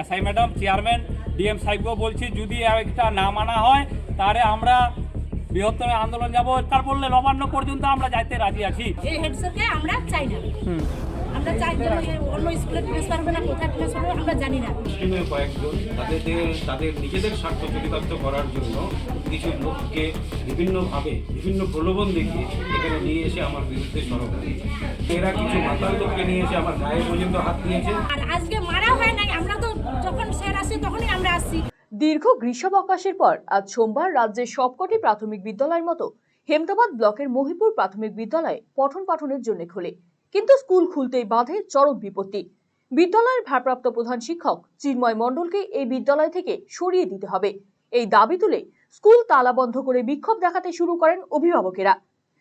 SI madam chairman DM সাহেবকেও বলছি যদি একটা না মানা হয় তাহলে আমরা বৃহত্তম আন্দোলন যাব। তার বললে নবান্ন পর্যন্ত আমরা যাইতে রাজি আছি। এই হেড স্যারকে আমরা চাই না। আমরা চাই যে অন্য স্কুলে ট্রান্সফার হবে না কোথায় ট্রান্সফার হবে আমরা জানি না। মুসলিমের কয়েকজন তাদের তাদের নিজেদের স্বার্থ চরিতার্থ করার জন্য কিছু লোককে বিভিন্নভাবে বিভিন্ন প্রলোভন দেখিয়ে এখানে নিয়ে এসে আমার বিরুদ্ধে সরব এরা কিছু মাতাল লোককে নিয়ে এসে আমার গায়ে পর্যন্ত হাত দিয়েছে। আর আজকে মারা হয় নাই আমরা তো যখন স্যার আসে, তখনই আমরা আসছি দীর্ঘ গ্রীষ্মাবকাশের পর আজ সোমবার রাজ্যের সবকটি প্রাথমিক বিদ্যালয়ের মতো হেমতাবাদ ব্লকের মহিপুর প্রাথমিক বিদ্যালয়ে পঠন পাঠনের জন্য খোলে। কিন্তু স্কুল খুলতেই বাধে চরম বিপত্তি। বিদ্যালয়ের ভারপ্রাপ্ত প্রধান শিক্ষক চিন্ময় মণ্ডলকে এই বিদ্যালয় থেকে সরিয়ে দিতে হবে। এই দাবি তুলে স্কুল তালা বন্ধ করে বিক্ষোভ দেখাতে শুরু করেন অভিভাবকেরা।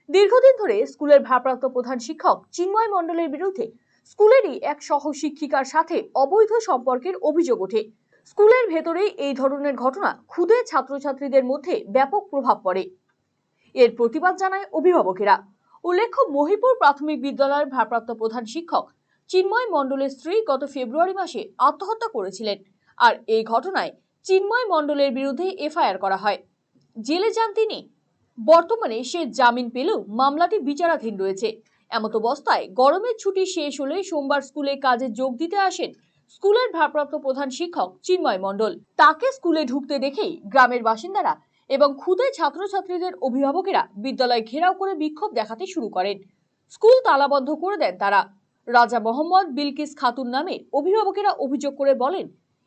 দীর্ঘদিন ধরে স্কুলের ভারপ্রাপ্ত প্রধান শিক্ষক চিন্ময় মণ্ডলের বিরুদ্ধে স্কুলেরই এক সহ শিক্ষিকার সাথে অবৈধ সম্পর্কের অভিযোগ ওঠে। স্কুলের ভেতরেই এই ধরনের ঘটনা ক্ষুদে ছাত্রছাত্রীদের মধ্যে ব্যাপক প্রভাব পড়ে। এর প্রতিবাদ জানায় অভিভাবকেরা। উল্লেখ্য, মহিপুর প্রাথমিক বিদ্যালয়ের ভারপ্রাপ্ত প্রধান শিক্ষক চিন্ময় মণ্ডলের স্ত্রী গত ফেব্রুয়ারি মাসে আত্মহত্যা করেছিলেন আর এই ঘটনায় চিন্ময় মণ্ডলের বিরুদ্ধে এফআইআর করা হয়। জেলে যান তিনি। বর্তমানে সে জামিন পেলেও মামলাটি বিচারাধীন রয়েছে। এমত অবস্থায় গরমের ছুটি শেষ হলে সোমবার স্কুলে কাজে যোগ দিতে আসেন স্কুলের ভারপ্রাপ্ত প্রধান শিক্ষক চিন্ময় মণ্ডল। তাকে স্কুলে ঢুকতে দেখেই গ্রামের বাসিন্দারা এবং ক্ষুদে ছাত্রছাত্রীদের অভিভাবকেরা বিদ্যালয় ঘেরাও করে বিক্ষোভ দেখাতে শুরু করেন। স্কুল তালাবদ্ধ করে দেন তারা। রাজা মোহাম্মদ বিলকিস খাতুন নামে অভিভাবকেরা অভিযোগ করে বলেন,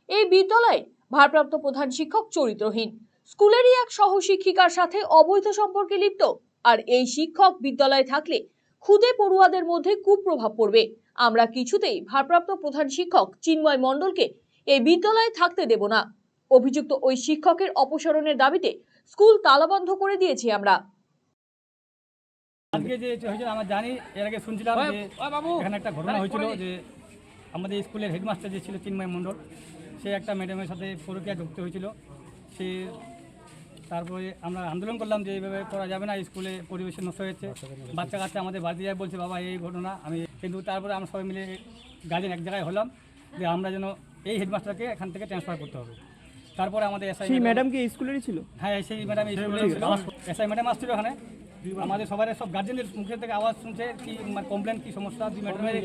এই বিদ্যালয়ে ভারপ্রাপ্ত প্রধান শিক্ষক চরিত্রহীন। স্কুলেরই এক সহ শিক্ষিকার সাথে অবৈধ সম্পর্কে লিপ্ত। আর এই শিক্ষক বিদ্যালয়ে থাকলে ক্ষুদে পড়ুয়াদের মধ্যে কুপ্রভাব পড়বে। আমরা কিছুতেই ভারপ্রাপ্ত প্রধান শিক্ষক চিন্ময় মণ্ডলকে এই বিদ্যালয়ে থাকতে দেব না। অভিযুক্ত ওই শিক্ষকের অপসারণের দাবিতে স্কুল তালাবন্ধ করে দিয়েছি আমরা। আজকে যে হয়েছিল আমরা জানি এর আগে শুনছিলাম যে এখানে একটা ঘটনা হয়েছিল যে আমাদের স্কুলের হেডমাস্টার যে ছিল চিন্ময় মণ্ডল সে একটা ম্যাডামের সাথে পরকিয়া ঢুকতে হয়েছিল। সে তারপরে আমরা আন্দোলন করলাম যে এইভাবে করা যাবে না স্কুলে পরিবেশ নষ্ট হয়েছে। বাচ্চা কাচ্চা আমাদের বাড়িতে যায় বলছে বাবা এই ঘটনা। আমি কিন্তু তারপরে আমরা সবাই মিলে গার্জেন এক জায়গায় হলাম যে আমরা যেন এই হেডমাস্টারকে এখান থেকে ট্রান্সফার করতে হবে। তারপরে আমাদের এসআই ম্যাডাম কি স্কুলেরই ছিল? হ্যাঁ সেই ম্যাডাম এসআই ম্যাডাম আসছিল ওখানে। আমাদের সবার সব গার্জেনদের মুখে থেকে আওয়াজ শুনছে কি কমপ্লেন কি সমস্যা দুই ম্যাডামের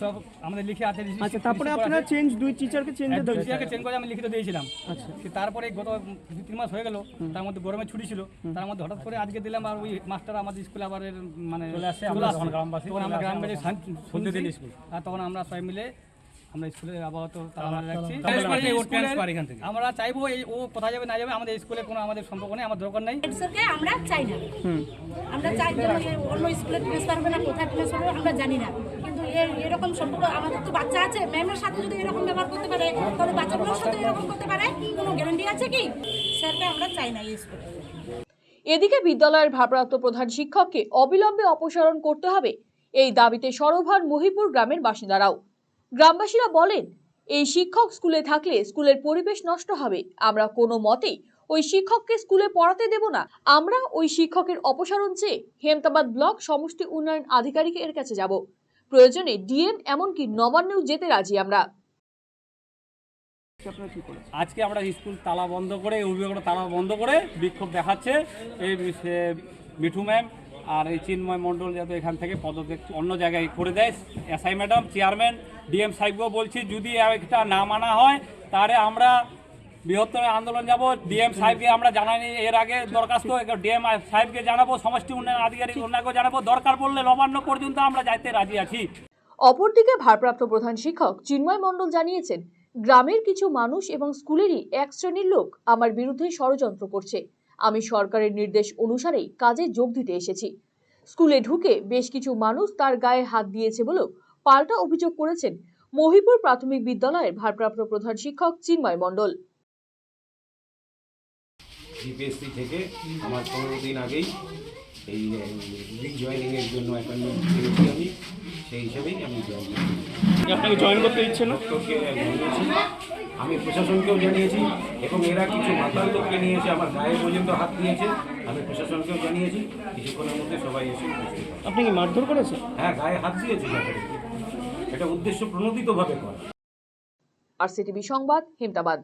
সব আমাদের লিখে আছে। আচ্ছা তারপরে আপনারা চেঞ্জ দুই টিচারকে চেঞ্জ দুই টিচারকে চেঞ্জ করে আমি লিখিত দিয়েছিলাম। আচ্ছা। তারপরে গত দু তিন মাস হয়ে গেল তার মধ্যে গরমে ছুটি ছিল তার মধ্যে হঠাৎ করে আজকে দিলাম আর ওই মাস্টার আমাদের স্কুলে আবার মানে চলে আসে আমরা গ্রামবাসী তখন আমরা গ্রামবাসী শুনতে দিন স্কুল আর তখন আমরা সবাই মিলে আমরা স্কুলে আপাতত তালা রাখছি আমরা চাইব এই ও কোথায় যাবে না যাবে আমাদের স্কুলে কোনো আমাদের সম্পর্ক নেই আমার দরকার নেই। আমরা চাই না। আমরা চাই যে অন্য স্কুলে ট্রান্সফার হবে না কোথায় ট্রান্সফার হবে আমরা জানি না। কিন্তু এরকম সম্পর্ক আমাদের তো বাচ্চা আছে ম্যামের সাথে যদি এরকম ব্যবহার করতে পারে তাহলে বাচ্চাগুলোর সাথে এরকম করতে পারে কোনো গ্যারান্টি আছে কি? স্যারকে আমরা চাই না এই স্কুলে। এদিকে বিদ্যালয়ের ভারপ্রাপ্ত প্রধান শিক্ষককে অবিলম্বে অপসারণ করতে হবে এই দাবিতে সরভার মহিপুর গ্রামের বাসিন্দারাও। গ্রামবাসীরা বলেন, এই শিক্ষক স্কুলে থাকলে স্কুলের পরিবেশ নষ্ট হবে। আমরা কোনো মতেই ওই শিক্ষককে স্কুলে পড়াতে দেব না। আমরা ওই শিক্ষকের অপসারণ চেয়ে হেমতাবাদ ব্লক সমষ্টি উন্নয়ন আধিকারিকের কাছে যাব। প্রয়োজনে ডিএম এমনকি নবান্নেও যেতে রাজি আমরা। আজকে আমরা স্কুল তালা বন্ধ করে, অভিভাবকরা তালা বন্ধ করে বিক্ষোভ দেখাচ্ছে। এই মিঠু ম্যাম আর এই চিন্ময় মণ্ডল যাতে এখান থেকে পদত্যাগ অন্য জায়গায় করে দেয় এসআই ম্যাডাম, চেয়ারম্যান, ডিএম সাহেবকেও বলছি, যদি একটা না মানা হয়, তাহলে আমরা বৃহত্তম আন্দোলন যাব। ডিএম সাহেবকে আমরা জানাইনি, এর আগে দরখাস্ত ডিএম সাহেবকে জানাব, সমষ্টি উন্নয়ন আধিকারিক অন্যকেও জানাব। দরকার পড়লে নবান্ন পর্যন্ত আমরা যাইতে রাজি আছি। অপরদিকে ভারপ্রাপ্ত প্রধান শিক্ষক চিন্ময় মণ্ডল জানিয়েছেন, গ্রামের কিছু মানুষ এবং স্কুলেরই এক শ্রেণির লোক আমার বিরুদ্ধে ষড়যন্ত্র করছে। আমি সরকারের নির্দেশ অনুসারেই কাজে যোগ দিতে এসেছি। স্কুলে ঢুকে বেশ কিছু মানুষ তার গায়ে হাত দিয়েছে বলেও পাল্টা অভিযোগ করেছেন মহিপুর প্রাথমিক বিদ্যালয়ের ভারপ্রাপ্ত প্রধান শিক্ষক চিন্ময় মণ্ডল। থেকে আমার পনেরো দিন আগেই এই রিজয়নিংয়ের জন্য অ্যাপয়েন্টমেন্ট পেয়েছি আমি সেই হিসাবেই আমি জয়েন করছি। আপনাকে জয়েন করতে ইচ্ছে না? আমি প্রশাসনকেও জানিয়েছি এবং এরা কিছু মাতাল লোককে নিয়ে আমার গায়ে পর্যন্ত হাত দিয়েছে। আমি প্রশাসনকেও জানিয়েছি কিছুক্ষণের মধ্যে সবাই এসে আপনি কি মারধর করেছেন? হ্যাঁ গায়ে হাত দিয়েছে। এটা উদ্দেশ্য প্রণোদিতভাবে করা। আর সিটিভি সংবাদ হেমতাবাদ।